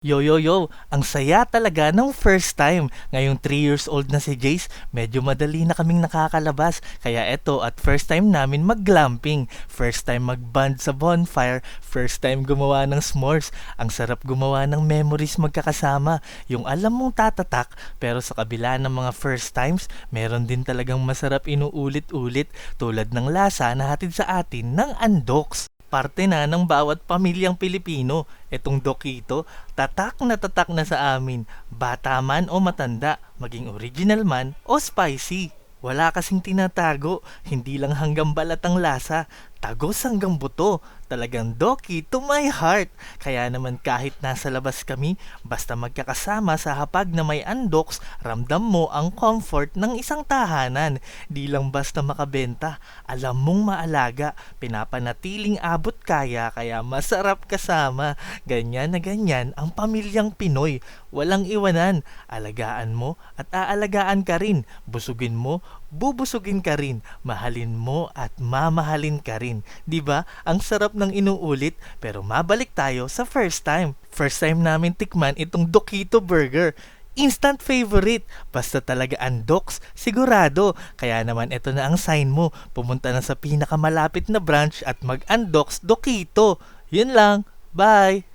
Yo, yo, yo! Ang saya talaga ng first time. Ngayong 3 years old na si Jace, medyo madali na kaming nakakalabas. Kaya eto, at first time namin mag-glamping. First time mag-band sa bonfire. First time gumawa ng s'mores. Ang sarap gumawa ng memories magkakasama. Yung alam mong tatatak, pero sa kabila ng mga first times, meron din talagang masarap inuulit-ulit tulad ng lasa na hatid sa atin ng Andox parte na ng bawat pamilyang Pilipino. Etong Dokito, tatak na tatak na sa amin, bata man o matanda, maging original man o spicy. Wala kasing tinatago, hindi lang hanggang balat ang lasa, tagos hanggang buto, talagang Doki to my heart. Kaya naman kahit nasa labas kami, basta magkakasama sa hapag na may undox, ramdam mo ang comfort ng isang tahanan. Di lang basta makabenta, alam mong maalaga, pinapanatiling abot kaya, kaya masarap kasama. Ganyan na ganyan ang pamilyang Pinoy. Walang iwanan, alagaan mo at aalagaan ka rin. Busugin mo, bubusugin ka rin. Mahalin mo at mamahalin ka rin. 'Di ba? Ang sarap ng inuulit pero mabalik tayo sa first time. First time namin tikman itong Dokito Burger. Instant favorite. Basta talaga undox, sigurado. Kaya naman ito na ang sign mo. Pumunta na sa pinakamalapit na branch at mag-undox Dokito. Yun lang. Bye!